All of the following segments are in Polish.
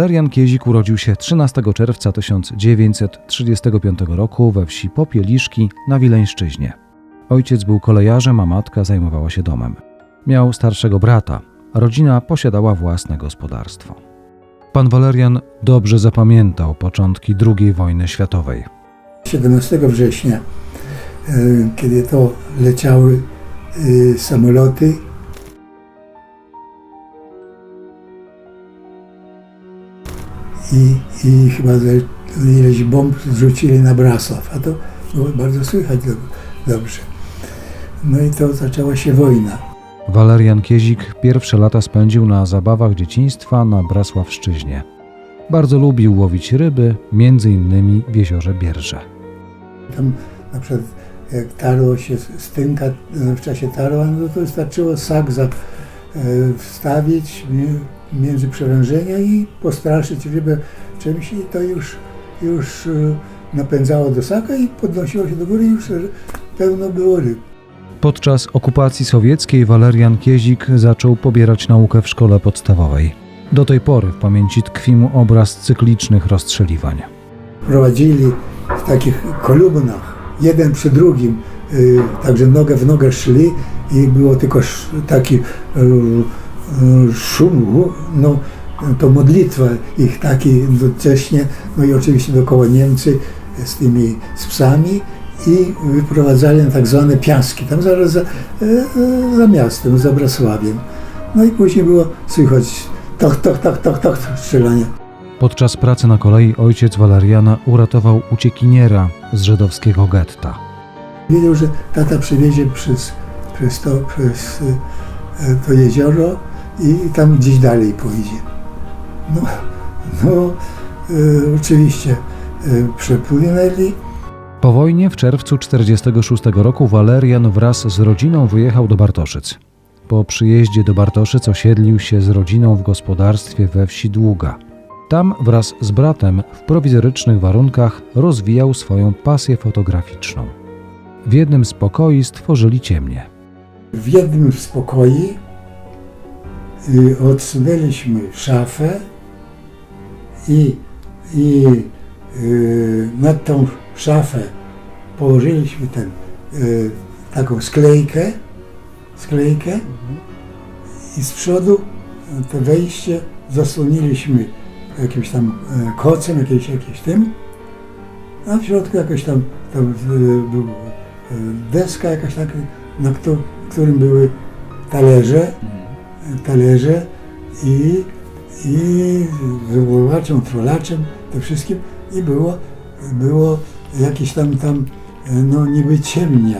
Walerian Kiezik urodził się 13 czerwca 1935 roku we wsi Popieliszki na Wileńszczyźnie. Ojciec był kolejarzem, a matka zajmowała się domem. Miał starszego brata. Rodzina posiadała własne gospodarstwo. Pan Walerian dobrze zapamiętał początki II wojny światowej. 17 września, e, kiedy to leciały e, samoloty, i, i chyba ileś bomb zrzucili na Brasław, a to było bardzo słychać do, dobrze. No i to zaczęła się wojna. Walerian Kiezik pierwsze lata spędził na zabawach dzieciństwa na Brasławszczyźnie. Bardzo lubił łowić ryby, między innymi w jeziorze Bierże. Tam na przykład jak tarło się stynka e, w czasie tarła, no to wystarczyło sak za, wstawić mi- między przewężenia i postraszyć rybę czymś i to już, już e, napędzało do saka i podnosiło się do góry i już e, pełno było ryb. Podczas okupacji sowieckiej Walerian Kiezik zaczął pobierać naukę w szkole podstawowej. Do tej pory w pamięci tkwi mu obraz cyklicznych rozstrzeliwań. Prowadzili w takich kolumnach, jeden przy drugim, także nogę w nogę szli i było tylko taki y, y, szum, no to modlitwa ich taki jednocześnie, no i oczywiście dookoła Niemcy z tymi z psami i wyprowadzali na tak zwane piaski, tam zaraz za, y, y, za miastem, za Brasławiem. No i później było słychać toch, toch, toch, toch, toch strzelanie. Podczas pracy na kolei ojciec Waleriana uratował uciekiniera z żydowskiego getta. Wiedział, że tata przywiezie przez, przez, to, przez e, to jezioro i tam gdzieś dalej pójdzie. No, no e, oczywiście e, przepłynęli. Po wojnie w czerwcu 1946 roku Walerian wraz z rodziną wyjechał do Bartoszyc. Po przyjeździe do Bartoszyc osiedlił się z rodziną w gospodarstwie we wsi Długa. Tam wraz z bratem w prowizorycznych warunkach rozwijał swoją pasję fotograficzną. W jednym z pokoi stworzyli ciemnie. W jednym z pokoi y, odsunęliśmy szafę i, i y, nad tą szafę położyliśmy ten, y, taką sklejkę, sklejkę i z przodu to wejście zasłoniliśmy jakimś tam y, kocem, jakimś, jakimś tym, a w środku jakoś tam, tam y, był deska jakaś taka, na któ- którym były talerze, talerze i, i z wywołaczem, trolaczem, to wszystkim i było, było jakieś tam, tam no niby ciemnia.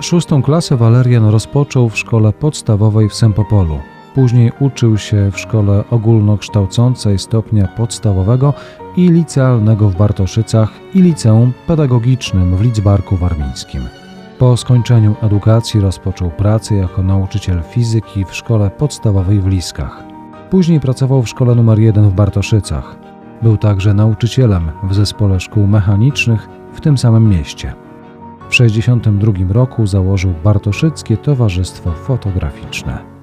Szóstą klasę Walerian rozpoczął w szkole podstawowej w Sempopolu. Później uczył się w szkole ogólnokształcącej stopnia podstawowego i licealnego w Bartoszycach i liceum pedagogicznym w Lidzbarku Warmińskim. Po skończeniu edukacji rozpoczął pracę jako nauczyciel fizyki w szkole podstawowej w Liskach. Później pracował w szkole numer 1 w Bartoszycach. Był także nauczycielem w zespole szkół mechanicznych w tym samym mieście. W 1962 roku założył Bartoszyckie Towarzystwo Fotograficzne.